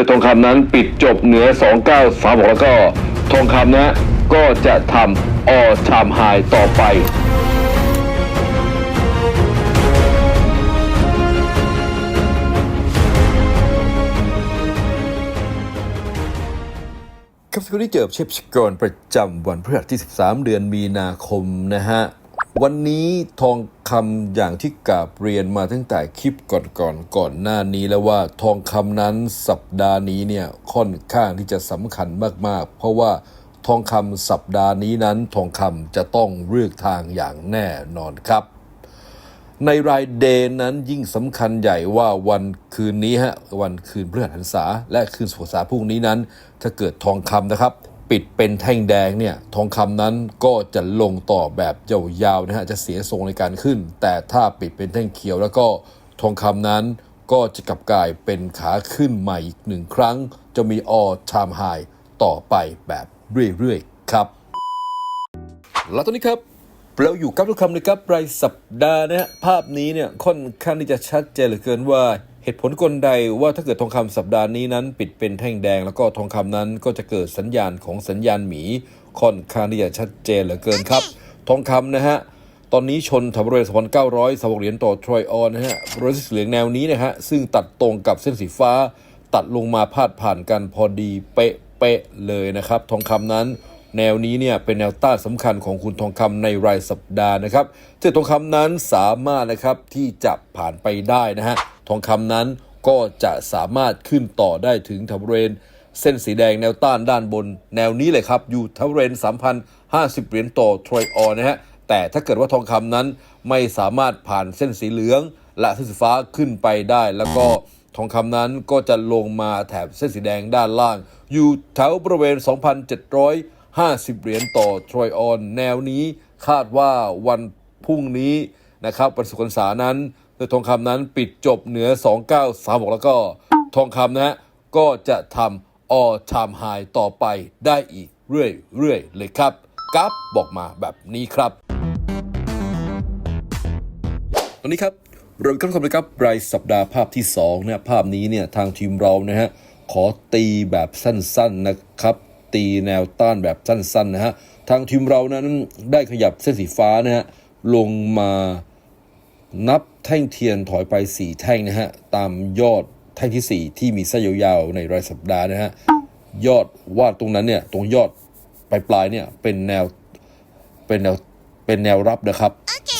โดยทองคำนั้นปิดจบเหนือ 2936 แล้วก็ทองคำนะก็จะทำออชามไฮต่อไปครับสกุลที่เจอเชฟชกรประจำวันพฤหัสที่ 13 เดือนมีนาคมนะฮะ วันนี้ทองคำอย่างที่กาบเรียนมาตั้งแต่คลิปก่อนๆกก่อนหน้านี้แล้วว่าทองคำนั้นสัปดาห์นี้เนี่ยค่อนข้างที่จะสำคัญมากๆ เพราะว่าทองคำสัปดาห์นี้นั้นทองคำจะต้องเลือกทางอย่างแน่นอนครับ ในรายเดย์นั้นยิ่งสำคัญใหญ่ว่าวันคืนนี้ฮะวันคืนพฤหัสหันษาและคืนสุขษาพรุ่งนี้นั้น ถ้าเกิดทองคำนะครับ ปิดเป็นแท่งแดงเนี่ยทองคำนั้นก็จะลงต่อแบบยาวๆนะฮะจะเสียทรงในการขึ้น แต่ถ้าปิดเป็นแท่งเขียวแล้วก็ทองคำนั้นก็จะกลับกลายเป็นขาขึ้นใหม่อีกหนึ่งครั้ง จะมีออชามไฮต่อไปแบบเรื่อยๆครับ แล้วตอนนี้ครับเราอยู่กับทุกคำนะครับรายสัปดาห์นะฮะภาพนี้เนี่ยค่อนข้างที่จะชัดเจนเหลือเกินว่า เหตุผลกลใดว่าถ้าเกิดทองคำสัปดาห์นี้นั้น ปิดเป็นแท่งแดง แล้วก็ทองคำนั้นก็จะเกิดสัญญาณของสัญญาณหมีค่อนข้างที่จะชัดเจนเหลือเกินครับ ทองคำนะฮะตอนนี้ชนแถวบริเวณ2,900สเหรียญต่อทรอยออนนะฮะบริเวณเหลืองแนวนี้นะฮะซึ่งตัดตรงกับเส้นสีฟ้า ตัดลงมาพาดผ่านกันพอดีเป๊ะๆเลยนะครับ ทองคำนั้น แนวนี้เนี่ยเป็นแนวต้านสำคัญของคุณทองคำในรายสัปดาห์นะครับเจ้าทองคำนั้นสามารถนะครับที่จะผ่านไปได้นะฮะทองคำนั้นก็จะสามารถขึ้นต่อได้ถึงแถบริเวณเส้นสีแดงแนวต้านด้านบน แนวนี้เลยครับอยู่แถบริเวณ3,050 เหรียญต่อทรอยออนนะฮะแต่ถ้าเกิดว่าทองคำนั้นไม่สามารถผ่านเส้นสีเหลือง และเส้นสีฟ้าขึ้นไปได้ แล้วก็ทองคำนั้นก็จะลงมาแถบเส้นสีแดงด้านล่าง อยู่แถวบริเวณ 2,700 50 เหรียญต่อทรอยออน แนวนี้คาดว่าวันพรุ่งนี้นะครับวันศุกร์วันเสาร์นั้นโดยทองคำนั้นปิดจบเหนือ 2936 แล้วก็ทองคำนะฮะก็จะทำออชามไฮต่อไปได้อีกเรื่อยๆเลยครับกราฟบอกมาแบบนี้ครับ ตอนนี้ครับเราเข้าสู่ครับรายสัปดาห์ภาพที่2เนี่ยภาพนี้เนี่ยทางทีมเรานะฮะขอตีแบบสั้นๆนะครับ ตีแนวต้านแบบสั้นๆนะฮะทางทีมเรานั้นได้ขยับเส้นสีฟ้านะฮะลงมานับแท่งเทียนถอยไป 4 แท่งนะฮะตามยอดแท่งทีสี่4 ที่มีเส้นยาวๆในรายสัปดาห์นะฮะยอดวาดตรงนั้นเนี่ยตรงยอดปลายๆเนี่ยเป็นแนวเป็นแนวเป็นแนวรับนะครับ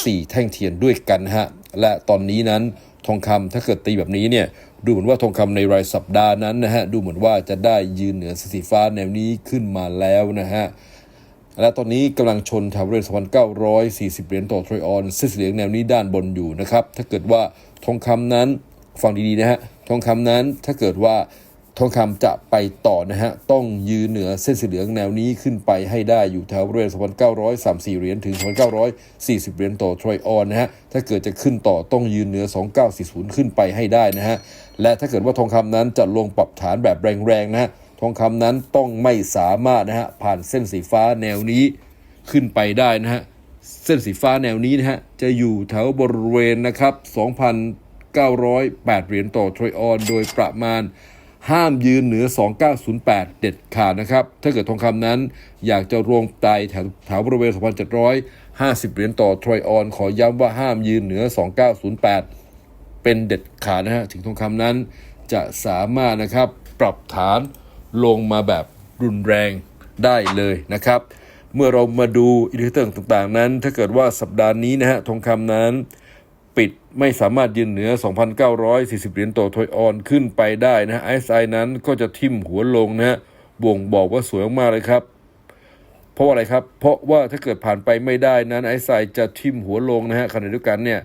สี่แท่งเทียนด้วยกันนะฮะและตอนนี้นั้นทองคำถ้าเกิดตีแบบนี้เนี่ย ดูเหมือนว่าทองคำในรายสัปดาห์นั้นนะฮะดูเหมือนว่าจะได้ยืนเหนือสีฟ้าแนวนี้ขึ้นมาแล้วนะฮะและตอนนี้กำลังชนแถวบริเวณ2,940 เหรียญต่อทรอยออนเส้นสีเหลืองแนวนี้ด้านบนอยู่นะครับถ้าเกิดว่าทองคำนั้นฟังดีๆนะฮะทองคำนั้นถ้าเกิดว่า ทองคำจะไปต่อนะฮะ ต้องยืนเหนือเส้นสีเหลืองแนวนี้ขึ้นไปให้ได้อยู่แถวบริเวณ2,934 เหรียญถึง 2,940 เหรียญต่อทรอยออนนะฮะ ถ้าเกิดจะขึ้นต่อต้องยืนเหนือ 2940 ขึ้นไปให้ได้นะฮะ และถ้าเกิดว่าทองคำนั้นจะลงปรับฐานแบบแรงๆนะฮะ ทองคำนั้นต้องไม่สามารถนะฮะผ่านเส้นสีฟ้าแนวนี้ขึ้นไปได้นะฮะ เส้นสีฟ้าแนวนี้นะฮะจะอยู่แถวบริเวณนะครับ2,908 เหรียญต่อทรอยออน โดยประมาณ ห้ามยืนเหนือ 2908 เด็ดขาดนะครับ ถ้าเกิดทองคำนั้น อยากจะรวมไตแถวแถวบริเวณ 2,750 เหรียญต่อทรอยออนขอย้ำว่าห้ามยืนเหนือ 2908 เป็นเด็ดขาดนะฮะ ถึงทองคำนั้นจะสามารถนะครับปรับฐานลงมาแบบรุนแรงได้เลยนะครับ เมื่อเรามาดูอินดิเคเตอร์ต่างๆนั้น ถ้าเกิดว่าสัปดาห์นี้นะฮะทองคำนั้น ปิดไม่สามารถยืนเหนือ 2,940 เหรียญต่อทอยออนขึ้นไปได้นะฮะ RSI นั้นก็จะทิ่มหัวลงนะฮะบ่งบอกว่าสวยมากเลยครับ เพราะอะไรครับ เพราะว่าถ้าเกิดผ่านไปไม่ได้นั้นไอซจะทิ่มหัวลงนะฮะขณะเดียวกันเนี่ย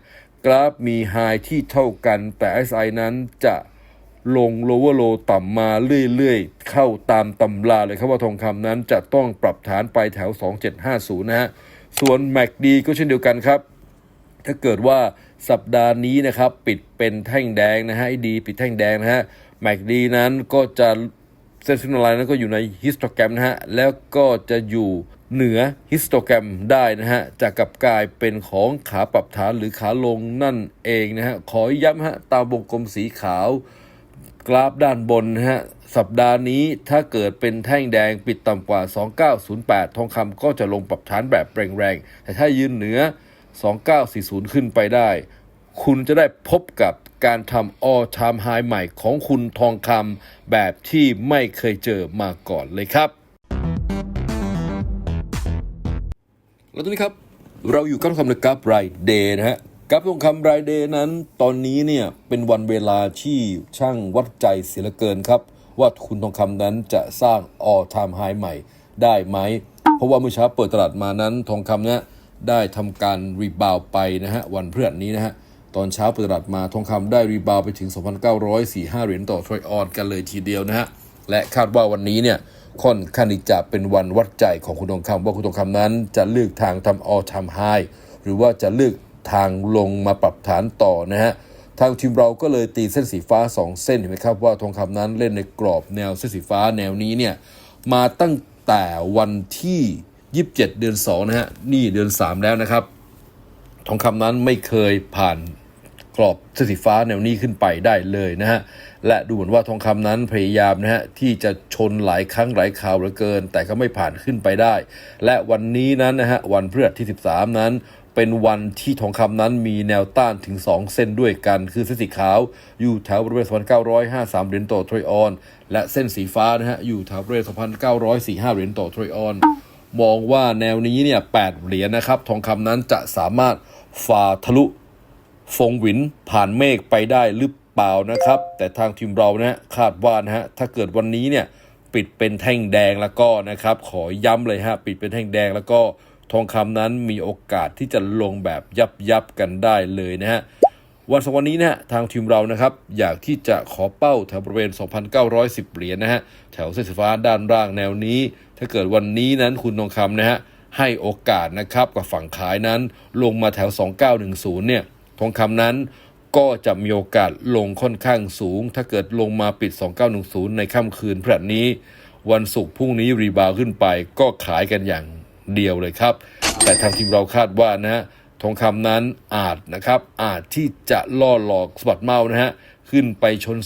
กราฟมีไฮที่เท่ากัน แต่ไอซนั้นจะลงโลเวอร์โลต่ำมาเรื่อยๆ เข้าตามตำราเลยครับว่าทองคำนั้นจะต้องปรับฐานไปแถว 2750 นะฮะ ส่วน MACD ก็เช่นเดียวกันครับ ถ้าเกิดว่า สัปดาห์นี้นะครับปิดเป็นแท่งแดงนะฮะไอดีปิดแท่งแดงนะฮะแมกดีนั้นก็จะเส้นซินไลน์นั้นก็อยู่ในฮิสโตแกรมนะฮะแล้วก็จะอยู่เหนือฮิสโตแกรมได้นะฮะจะกลับกลายเป็นของขาปรับฐานหรือขาลงนั่นเองนะฮะขอย้ำฮะตามวงกลมสีขาวกราฟด้านบนนะฮะสัปดาห์นี้ถ้าเกิดเป็นแท่งแดงปิดต่ำกว่า 2908 ทองคำก็จะลงปรับฐานแบบแรงๆ แต่ถ้ายืนเหนือ 2940 ขึ้นไปได้ คุณจะได้พบกับการทำ all time high ใหม่ของคุณทองคำแบบที่ไม่เคยเจอมาก่อนเลยครับ แล้วตอนนี้ครับ เราอยู่กับทองคำในกราฟรายเดย์นะฮะกราฟทองคำรายเดย์นั้น ตอนนี้เนี่ยเป็นวันเวลาที่ช่างวัดใจเสียเหลือเกินครับ ว่าคุณทองคำนั้นจะสร้าง all time high ใหม่ได้ไหม เพราะว่าเมื่อเช้าเปิดตลาดมานั้นทองคำเนี่ย ได้ทำการรีบาวไปนะฮะวันพฤหัสนี้นะฮะตอนเช้าเปิดตลาดมาทองคำได้รีบาวไปถึง 2,945 เหรียญต่อทรอยออนกันเลยทีเดียวนะฮะและคาดว่าวันนี้เนี่ยค่อนข้างจะเป็นวันวัดใจของคุณทองคำว่าคุณทองคำนั้นจะเลือกทางทำ all time high หรือว่าจะเลือกทางลงมาปรับฐานต่อนะฮะทางทีมเราก็เลยตีเส้นสีฟ้า 2 เส้นเห็นไหมครับว่าทองคำนั้นเล่นในกรอบแนวเส้นสีฟ้าแนวนี้เนี่ยมาตั้งแต่วันที่ 27 เดือน 2 นะฮะ นี่เดือน 3 แล้วนะครับ ทองคำนั้นไม่เคยผ่านกรอบเส้นสีฟ้าแนวนี้ขึ้นไปได้เลยนะฮะ และดูเหมือนว่าทองคำนั้นพยายามนะฮะ ที่จะชนหลายครั้งหลายคราวเหลือเกิน แต่ก็ไม่ผ่านขึ้นไปได้ และวันนี้นั้นนะฮะ วันพฤหัสที่ 13 นั้นเป็นวันที่ทองคำนั้นมีแนวต้านถึง 2 เส้นด้วยกัน คือเส้นสีขาวอยู่แถวบริเวณ2,953 เหรียญต่อทรอยออน และเส้นสีฟ้านะฮะอยู่แถวบริเวณ2,945 เหรียญต่อทรอยออน มองว่าแนวนี้เนี่ย8เหรียญนะครับ ทองคำนั้นจะสามารถฝ่าทะลุฟงหวินผ่านเมฆไปได้หรือเปล่านะครับ แต่ทางทีมเรานะคาดว่านะฮะถ้าเกิดวันนี้เนี่ยปิดเป็นแท่งแดงแล้วก็นะครับ ขอย้ำเลยฮะปิดเป็นแท่งแดงแล้วก็ทองคำนั้นมีโอกาสที่จะลงแบบยับยับกันได้เลยนะฮะ วันสองวันนี้นะฮะทางทีมเรานะครับอยากที่จะขอเป้าแถวบริเวณ 2,910 เหรียญนะฮะแถวเส้นสีฟ้าด้านล่างแนวนี้ ถ้าเกิดวันนี้นั้นคุณทองคำนะฮะให้โอกาสนะครับกับฝั่งขายนั้นลงมาแถว 2910 เนี่ยทองคำนั้นก็จะมีโอกาสลงค่อนข้างสูง ถ้าเกิดลงมาปิด 2910 ในค่ำคืนพฤหัสนี้ วันศุกร์พรุ่งนี้รีบาวขึ้นไปก็ขายกันอย่างเดียวเลยครับ แต่ทางทีมเราคาดว่านะฮะ ทองคำนั้นอาจนะครับอาจที่จะล่อหลอกสะบัดเมานะฮะขึ้นไปชน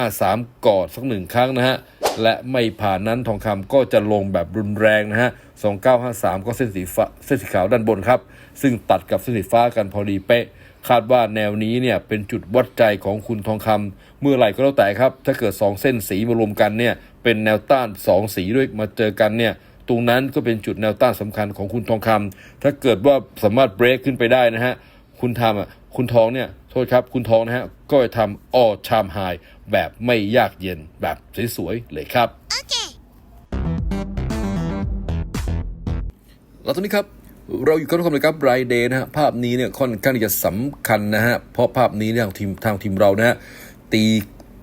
2953 กอนสักหนึ่งครั้งนะฮะและไม่ผ่านนั้นทองคำก็จะลงแบบรุนแรงนะฮะ 2953 ก็เส้นสีฟ้าเส้นสีขาวด้านบนครับ ซึ่งตัดกับเส้นสีฟ้ากันพอดีเป๊ะ คาดว่าแนวนี้เนี่ยเป็นจุดวัดใจของคุณทองคำเมื่อไหร่ก็แล้วแต่ครับ ถ้าเกิด 2 เส้นสีมารวมกันเนี่ยเป็นแนวต้าน 2 สีด้วยมาเจอกันเนี่ย ตรงนั้นก็เป็นจุดแนวต้านสำคัญของคุณทองคำถ้าเกิดว่าสามารถเบรกขึ้นไปได้นะฮะ คุณทำอะ คุณทองเนี่ย โทษครับ คุณทองนะฮะ ก็จะทำออชามไฮแบบไม่ยากเย็นแบบสวยๆเลยครับแล้วตอนนี้ครับเราอยู่กับทุกคนนะครับรายเดย์นะฮะ ภาพนี้เนี่ยค่อนข้างที่จะสำคัญนะฮะ เพราะภาพนี้เนี่ยทางทีมทางทีมเรานะฮะตี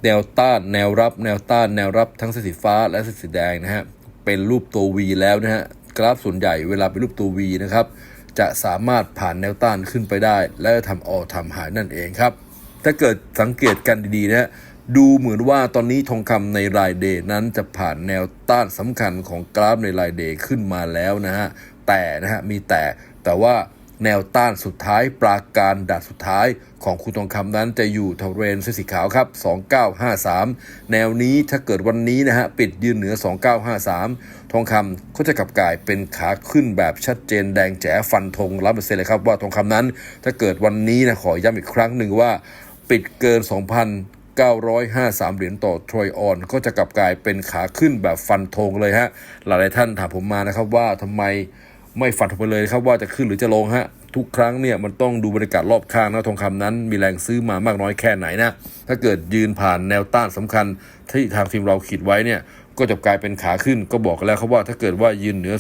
แนวต้านแนวรับ แนวต้านแนวรับทั้งเส้นสีฟ้าและเส้นสีแดงนะฮะ เป็นรูปตัว V แล้วนะฮะกราฟส่วนใหญ่เวลาเป็นรูปตัว V นะครับจะสามารถผ่านแนวต้านขึ้นไปได้ และทำออทำหายนั่นเองครับ ถ้าเกิดสังเกตกันดีๆนะฮะดูเหมือนว่าตอนนี้ทองคำในรายเดย์นั้นจะผ่านแนวต้านสำคัญของกราฟในรายเดย์ขึ้นมาแล้วนะฮะแต่นะฮะมีแต่แต่ว่า แนวต้านสุดท้ายปราการดัดสุดท้ายของคุณทองคำนั้นจะอยู่ทเรนเส้นสีขาวครับ 2953 แนวนี้ถ้าเกิดวันนี้นะฮะปิดยืนเหนือ 2953 ทองคำก็จะกลับกลายเป็นขาขึ้นแบบชัดเจนแดงแจ๋ฟันธงรับเปอร์เซ็นต์เลยครับว่าทองคำนั้นถ้าเกิดวันนี้นะขอย้ำอีกครั้งหนึ่งว่าปิดเกิน2,953 เหรียญต่อทรอยออน ก็จะกลับกลายเป็นขาขึ้นแบบฟันธงเลยฮะ หลายๆท่านถามผมมานะครับว่าทำไม ไม่ฟันไปเลยครับว่าจะขึ้นหรือจะลงฮะทุกครั้งเนี่ยมันต้องดูบรรยากาศรอบข้างนะทองคำนั้น มีแรงซื้อมามากน้อยแค่ไหนนะถ้าเกิดยืนผ่านแนวต้านสำคัญที่ทางทีมเราขีดไว้เนี่ยก็จะกลายเป็นขาขึ้นก็บอกกันแล้วครับว่าถ้าเกิดว่ายืนเหนือ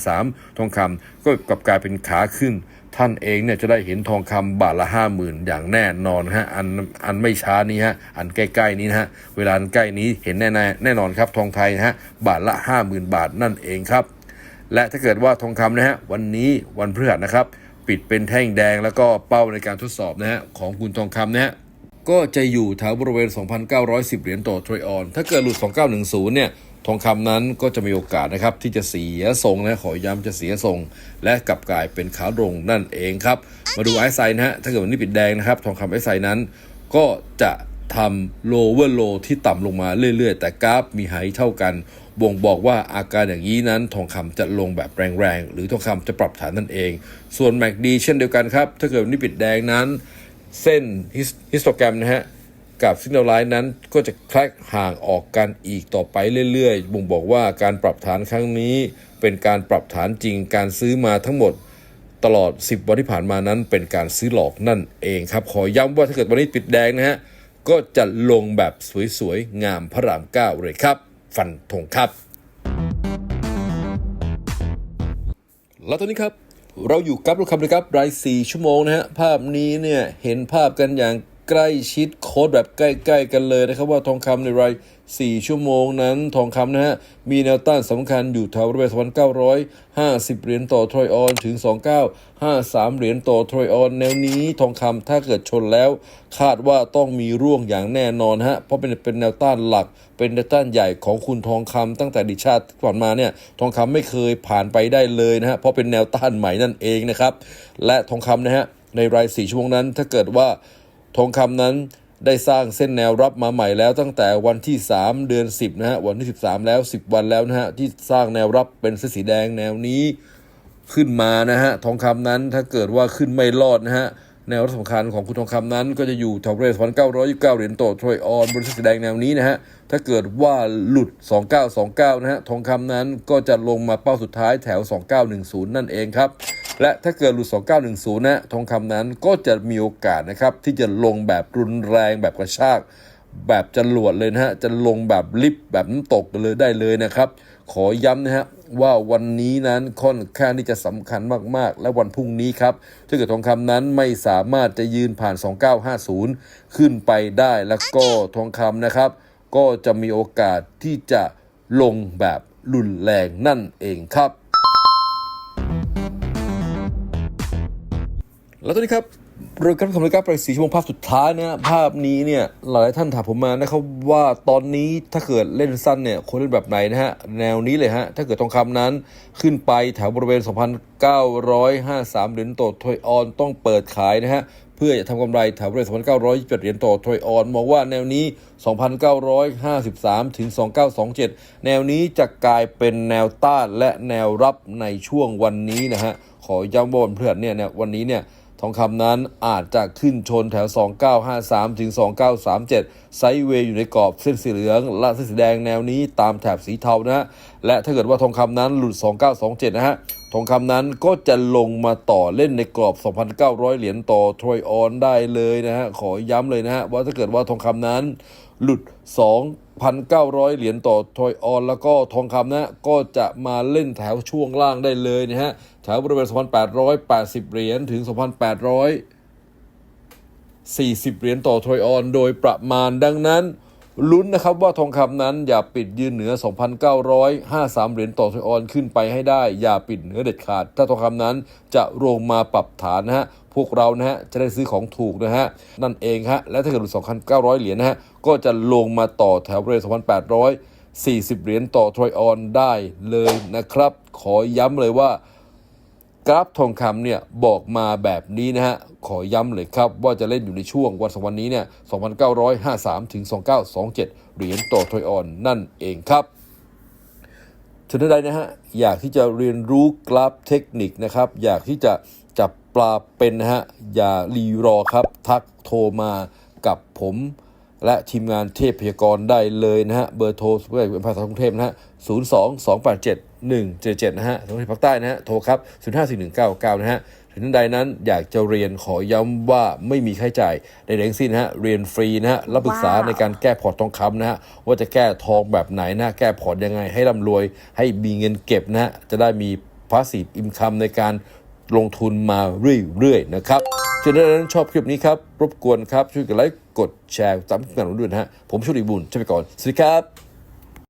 2953 ทองคำก็กลับกลายเป็นขาขึ้น ท่านเองเนี่ยจะได้เห็นทองคำบาทละห้าหมื่นอย่างแน่นอนฮะอันอันไม่ช้านี้ฮะอันใกล้ๆนี้ฮะเวลาอันใกล้นี้เห็นแน่แน่นอนครับทองไทยฮะบาทละห้าหมื่นบาทนั่นเองครับ และถ้าเกิดว่าทองคำนะฮะวันนี้วันพฤหัสนะครับ ปิดเป็นแท่งแดงแล้วก็เป้าในการทดสอบนะฮะของคุณทองคำนะฮะก็จะอยู่แถวบริเวณ 2,910 เหรียญต่อทรอยออน ถ้าเกิดหลุด 2910 เนี่ย ทองคำนั้นก็จะมีโอกาสนะครับ ที่จะเสียทรงนะ ขอย้ำจะเสียทรง และกลับกลายเป็นขาลงนั่นเองครับ มาดูไอซ์ไซนะฮะ ถ้าเกิดวันนี้ปิดแดงนะครับ ทองคำไอซ์ไซนั้น ก็จะ ทำ lower low ที่ต่ำลงมาเรื่อยๆ แต่กราฟมีไฮเท่ากัน บ่งบอกว่าอาการอย่างนี้นั้นทองคำจะลงแบบแรงๆ หรือทองคำจะปรับฐานนั่นเอง ส่วน MACD เช่นเดียวกันครับ ถ้าเกิดวันนี้ปิดแดงนั้น เส้นฮิสโตแกรมนะฮะกับซิก n น l ไลน์นั้นก็จะแคลกห่างออกกันอีกต่อไปเรื่อยๆ บ่งบอกว่าการปรับฐานครั้งนี้ เป็นการปรับฐานจริงการซื้อมาทั้งหมดตลอด 10 วันที่ผ่านมานั้นเป็นการซื้อหลอกนั่นเองครับ ขอย้ำว่าถ้าเกิดวันนี้ปิดแดงนะฮะ ก็จะลงแบบสวยๆ งามพระรามเก้าเลยครับ ฟันธงครับ แล้วตอนนี้ครับ เราอยู่กับลูกคำนะครับราย 4 ชั่วโมงนะฮะ ภาพนี้เนี่ย เห็นภาพกันอย่าง ใกล้ชิดโค้ดแบบใกล้ๆกันเลยนะครับว่าทองคำในราย 4 ชั่วโมงนั้นทองคำนะฮะ มีแนวต้านสำคัญอยู่แถวบริเวณ2,950 เหรียญต่อทรอยออนถึง 2953 เหรียญต่อทรอยออน แนวนี้ทองคำถ้าเกิดชนแล้ว คาดว่าต้องมีร่วงอย่างแน่นอนฮะ เพราะเป็นเป็นแนวต้านหลัก เป็นแนวต้านใหญ่ของคุณทองคำตั้งแต่ดิชาติก่อนมาเนี่ยทองคำไม่เคยผ่านไปได้เลยนะฮะเพราะเป็นแนวต้านใหม่นั่นเองนะครับและทองคำนะฮะในราย 4 ชั่วโมงนั้นถ้าเกิดว่า ทองคำนั้นได้สร้างเส้นแนวรับมาใหม่แล้วตั้งแต่วันที่ 3 เดือน 10นะฮะวันที่ 13 แล้ว 10 วันแล้วนะฮะที่สร้างแนวรับเป็นเส้นสีแดงแนวนี้ขึ้นมานะฮะทองคำนั้นถ้าเกิดว่าขึ้นไม่รอดนะฮะแนวรับสำคัญของคุณทองคำนั้น ก็จะอยู่แถวบริเวณ2,929เหรียญต่อทรอยออนบนเส้นสีแดงแนวนี้นะฮะถ้าเกิดว่าหลุด 2929 นะฮะทองคำนั้นก็จะลงมาเป้าสุดท้ายแถว 2910 นั่นเองครับ และถ้าเกิดหลุด 2910 นะ ทองคำนั้นก็จะมีโอกาสนะครับ ที่จะลงแบบรุนแรงแบบกระชาก แบบจรวดเลยนะฮะ จะลงแบบลิฟแบบน้ำตกเลยได้เลยนะครับ ขอย้ำนะฮะว่าวันนี้นั้นค่อนข้างที่จะสำคัญมากๆ และวันพรุ่งนี้ครับถ้าเกิดทองคำนั้นไม่สามารถจะยืนผ่าน 2950 ขึ้นไปได้แล้วก็ทองคำนะครับ ก็จะมีโอกาสที่จะลงแบบรุนแรงนั่นเองครับ แล้วตอนนี้ครับเรื่องการทำรายการไปสี่ชั่วโมงภาพสุดท้ายนะภาพนี้เนี่ยหลายท่านถามผมมานะครับว่าตอนนี้ถ้าเกิดเล่นสั้นเนี่ยควรเล่นแบบไหนนะฮะแนวนี้เลยฮะถ้าเกิดทองคำนั้นขึ้นไปแถวบริเวณ 2,953 เหรียญต่อทอยออนต้องเปิดขายนะฮะเพื่อจะทำกำไรแถวบริเวณ 2,927 เหรียญต่อทอยออนมองว่าแนวนี้ 2,953 ถึง 2,927 แนวนี้จะกลายเป็นแนวต้านและแนวรับในช่วงวันนี้นะฮะขอย้ำว่าวันพฤหัสเนี่ยเนี่ยวันนี้เนี่ย ทองคำนั้นอาจจะขึ้นชนแถว 2953 ถึง 2937 ไซเวย์อยู่ในกรอบเส้นสีเหลืองและเส้นสีแดงแนวนี้ตามแถบสีเทานะฮะ และถ้าเกิดว่าทองคำนั้นหลุด 2927 นะฮะ ทองคำนั้นก็จะลงมาต่อเล่นในกรอบ 2,900 เหรียญต่อทรอยออนได้เลยนะฮะ ขอย้ำเลยนะฮะว่าถ้าเกิดว่าทองคำนั้น หลุด 2,900 เหรียญต่อทอยออน แล้วก็ทองคำนะก็จะมาเล่นแถวช่วงล่างได้เลยนะฮะแถวบริเวณ 2,880 เหรียญถึง 2,800 40 เหรียญต่อทอยออน โดยประมาณดังนั้นลุ้นนะครับว่าทองคำนั้นอย่าปิดยืนเหนือ 2,953 เหรียญต่อทอยออนขึ้นไปให้ได้ อย่าปิดเหนือเด็ดขาด ถ้าทองคำนั้นจะลงมาปรับฐานนะฮะ วกเรานะฮะจะได้ซื้อของถูกนะฮะนั่นเองฮะและถ้าเกิดหลุด2,900 เหรียญนะฮะก็จะลงมาต่อแถวบริเวณ2,840 เหรียญต่อทรอยออนได้เลยนะครับ ขอย้ำเลยว่ากราฟทองคำเนี่ยบอกมาแบบนี้นะฮะ ขอย้ำเลยครับ ว่าจะเล่นอยู่ในช่วงวันสองวันนี้เนี่ย 2,953 ถึง 2,927 เหรียญต่อทรอยออนนั่นเองครับถึงใดนะฮะ อยากที่จะเรียนรู้กราฟเทคนิคนะครับ อยากที่จะ จับปลาเป็นนะฮะ อย่ารีรอครับ ทักโทรมากับผม และทีมงานเทพพยากรณ์ได้เลยนะฮะ เบอร์โทรสุภาพเป็นภาษากรุงเทพนะฮะ 0 2 2 8 7 1 7 7 นะฮะสำหรับภาคใต้นะฮะ โทรครับ 0 5 4 1 9 9 นะฮะถึงท่านใดนั้นอยากจะเรียนขอย้ำว่าไม่มีค่าใช้จ่ายใดๆทั้งสิ้นนะฮะเรียนฟรีนะฮะรับปรึกษาว้าวในการแก้พอร์ตทองคำนะฮะว่าจะแก้ทองแบบไหนนะแก้พอร์ตยังไงให้ร่ำรวย ให้มีเงินเก็บนะฮะจะได้มีพาสซีฟอินคัมในการ ลงทุนมาเรื่อยๆนะครับฉะนั้นชอบคลิปนี้ครับ รบกวนครับ ช่วยกดไลค์ กดแชร์ตามกันด้วยนะฮะ ผมชุดีบุญใช่วยไปก่อน สวัสดีครับ